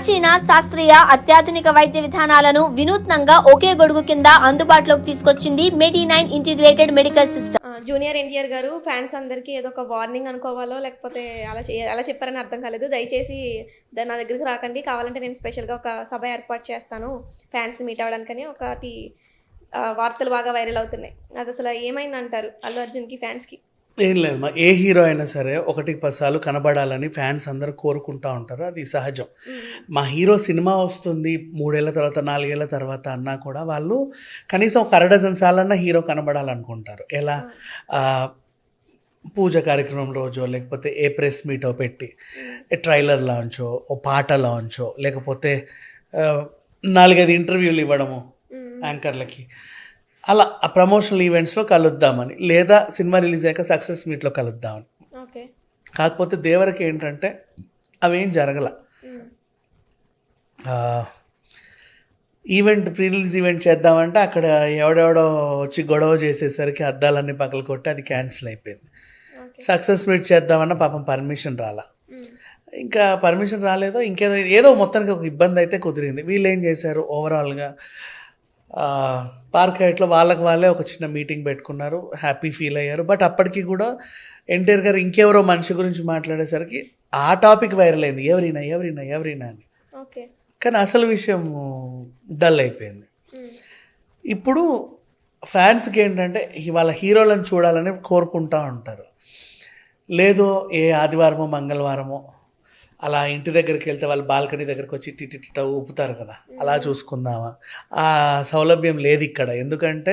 ప్రాచీన శాస్త్రీయ అత్యాధునిక వైద్య విధానాలను వినూత్నంగా ఒకే గొడుగు కింద అందుబాటులోకి తీసుకొచ్చింది Medi nine integrated medical system. Junior NTR గారు ఫ్యాన్స్ అందరికీ ఏదో ఒక వార్నింగ్ అనుకోవాలో లేకపోతే అలా చే- అలా చెప్పారని అర్థం కాలేదు. దయచేసి నా దగ్గరికి రాకండి. కావాలంటే నేను స్పెషల్గా ఒక సభ ఏర్పాటు చేస్తాను ఫ్యాన్స్ని మీట్ అవ్వడానికని. ఒకటి వార్తలు బాగా వైరల్ అవుతున్నాయి. అది అసలు ఏమైందంటారు అల్లు అర్జున్కి ఫ్యాన్స్కి? ఏం లేదు మా ఏ హీరో అయినా సరే ఒకటికి పసాలు కనబడాలని ఫ్యాన్స్ అందరూ కోరుకుంటా ఉంటారు అది సహజం. మా హీరో సినిమా వస్తుంది మూడేళ్ళ తర్వాత నాలుగేళ్ళ తర్వాత అన్నా కూడా వాళ్ళు కనీసం ఒక అర డజన్ సార్లన్నా హీరో కనబడాలనుకుంటారు. ఎలా? పూజ కార్యక్రమం రోజో లేకపోతే ఏ ప్రెస్ మీటో పెట్టి ట్రైలర్ లాంచో ఓ పాట లాంచో లేకపోతే నాలుగైదు ఇంటర్వ్యూలు ఇవ్వడము యాంకర్లకి. అలా ఆ ప్రమోషనల్ ఈవెంట్స్లో కలుద్దామని లేదా సినిమా రిలీజ్ అయ్యాక సక్సెస్ మీట్లో కలుద్దామని. ఓకే. కాకపోతే దేవరికి ఏంటంటే అవేం జరగల. ఈవెంట్ ప్రీ రిలీజ్ ఈవెంట్ చేద్దామంటే అక్కడ ఎవడెవడో వచ్చి గొడవ చేసేసరికి అద్దాలన్నీ పగలు కొట్టి అది క్యాన్సిల్ అయిపోయింది. సక్సెస్ మీట్ చేద్దామన్నా పాపం పర్మిషన్ రాలా. ఇంకా పర్మిషన్ రాలేదో ఇంకేదో ఏదో మొత్తానికి ఒక ఇబ్బంది అయితే కుదిరింది. వీళ్ళు ఏం చేశారు ఓవరాల్గా పార్క్ హైట్లో వాళ్ళకి వాళ్ళే ఒక చిన్న మీటింగ్ పెట్టుకున్నారు. హ్యాపీ ఫీల్ అయ్యారు. బట్ అప్పటికి కూడా ఎన్టీఆర్ గారు ఇంకెవరో మనిషి గురించి మాట్లాడేసరికి ఆ టాపిక్ వైరల్ అయింది. ఎవరైనా ఎవరైనా ఎవరైనా అని. ఓకే కానీ అసలు విషయం డల్ అయిపోయింది. ఇప్పుడు ఫ్యాన్స్కి ఏంటంటే వాళ్ళ హీరోలను చూడాలని కోరుకుంటా ఉంటారు. లేదో ఏ ఆదివారమో మంగళవారమో అలా ఇంటి దగ్గరికి వెళ్తే వాళ్ళు బాల్కనీ దగ్గరికి వచ్చి టిటిట ఊపుతారు కదా. అలా చూసుకుందామా? ఆ సౌలభ్యం లేదు ఇక్కడ. ఎందుకంటే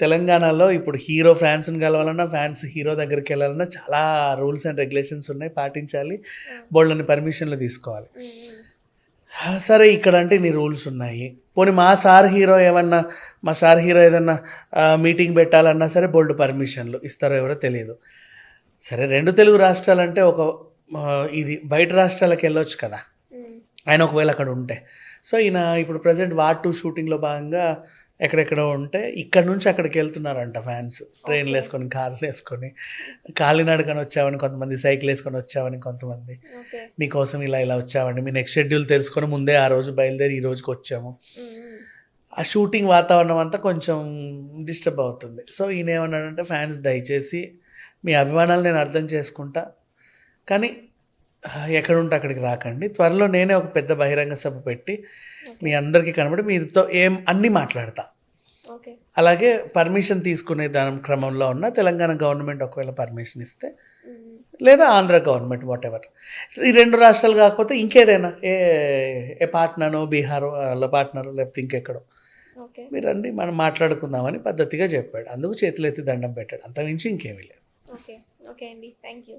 తెలంగాణలో ఇప్పుడు హీరో ఫ్యాన్స్ని కలవాలన్నా ఫ్యాన్స్ హీరో దగ్గరికి వెళ్ళాలన్నా చాలా రూల్స్ అండ్ రెగ్యులేషన్స్ ఉన్నాయి పాటించాలి. బోల్డని పర్మిషన్లు తీసుకోవాలి. సరే ఇక్కడ అంటే నీ రూల్స్ ఉన్నాయి. పోనీ మా సార్ హీరో ఏమన్నా మా సార్ హీరో ఏదన్నా మీటింగ్ పెట్టాలన్నా సరే బోల్డ్ పర్మిషన్లు ఇస్తారో ఎవరో తెలియదు. సరే రెండు తెలుగు రాష్ట్రాలంటే ఒక ఇది బయట రాష్ట్రాలకు వెళ్ళొచ్చు కదా. ఆయన ఒకవేళ అక్కడ ఉంటే. సో ఈయన ఇప్పుడు ప్రజెంట్ వార్ టూ షూటింగ్లో భాగంగా ఎక్కడెక్కడో ఉంటే ఇక్కడ నుంచి అక్కడికి వెళ్తున్నారంట ఫ్యాన్స్. ట్రైన్లు వేసుకొని కార్లు వేసుకొని. కాలినడకని వచ్చామని కొంతమంది సైకిల్ వేసుకొని వచ్చామని కొంతమంది. మీకోసం ఇలా ఇలా వచ్చామండి మీ నెక్స్ట్ షెడ్యూల్ తెలుసుకొని ముందే ఆ రోజు బయలుదేరి ఈ రోజుకి వచ్చాము. ఆ షూటింగ్ వాతావరణం అంతా కొంచెం డిస్టర్బ్ అవుతుంది. సో ఈయన ఏమన్నాడంటే ఫ్యాన్స్ దయచేసి మీ అభిమానాలు నేను అర్థం చేసుకుంటా. కానీ ఆ, ఎక్కడ ఉంటే అక్కడికి రాకండి. త్వరలో నేనే ఒక పెద్ద బహిరంగ సభ పెట్టి మీ అందరికీ కనబడి మీతో ఏం అన్నీ మాట్లాడతా. ఓకే. అలాగే పర్మిషన్ తీసుకునే దాని క్రమంలో ఉన్న తెలంగాణ గవర్నమెంట్ ఒకవేళ పర్మిషన్ ఇస్తే లేదా ఆంధ్ర గవర్నమెంట్ వాట్ ఎవర్ ఈ రెండు రాష్ట్రాలు కాకపోతే ఇంకేదైనా ఏ ఏ పాట్నానో బీహారో అలా పాట్నారో లేకపోతే ఇంకెక్కడో. మీరు రండి మనం మాట్లాడుకుందామని పద్ధతిగా చెప్పాడు. అందుకు చేతులు ఎత్తి దండం పెట్టాడు. అంతమించి ఇంకేమీ లేదు. ఓకే. ఓకే అండి. Thank you.